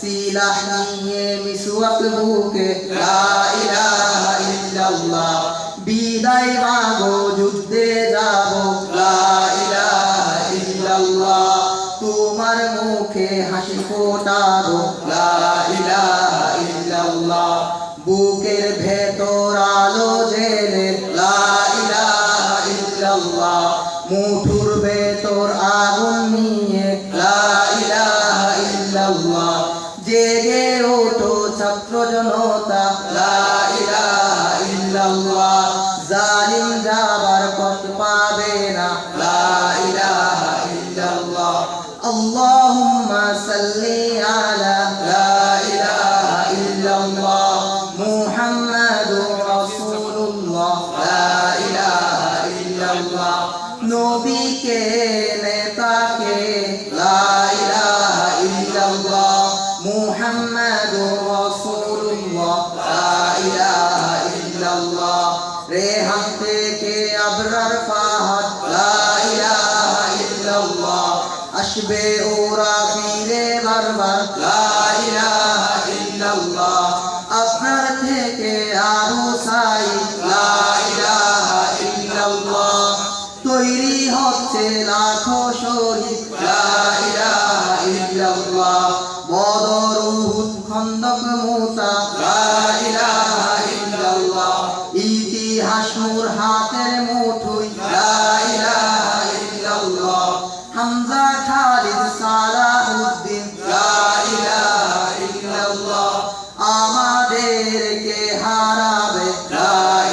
সিলাহ নিয়ে মিসওয়াক বুকে লা ইলাহা ইল্লাল্লাহ বিদায় মাগো যুদ্ধে যাব লা ইল্লাল্লাহ তোমার মুখে হাসি ফোটাবো লা ইল্লাল্লাহ বুকের ভেতর আলো জেলে লা ইল্লাল্লাহ মুঠুর ভেতর আগুন নিয়ে লা ইল্লাল্লাহ জেগে ওঠো ছাত্র জনতা। লা ইলাহা ইল্লাল্লাহ, জালিম যাবার পথ পাবে না। লা ইলাহা ইল্লাল্লাহ, আল্লাহুম্মা সাল্লি আলা, লা ইলাহা ইল্লাল্লাহ, মুহাম্মাদুর রাসূলুল্লাহ। লা ইলাহা ইল্লাল্লাহ, নবীকে মুহাম্মাদুর রাসূলুল্লাহ লা ইলাহা ইল্লাল্লাহ রেহান থেকে আবরার ফাহাদ লা ইলাহা ইল্লাল্লাহ আসবে ওরা ফিরে বারবার লা ইলাহা ইল্লাল্লাহ আপনার থেকে আরও সাই লা ইলাহা ইল্লাল্লাহ তৈরি হচ্ছে লাখো শহীদ লা ইলাহা ইল্লাল্লাহ আমাদেরকে হারাবে লা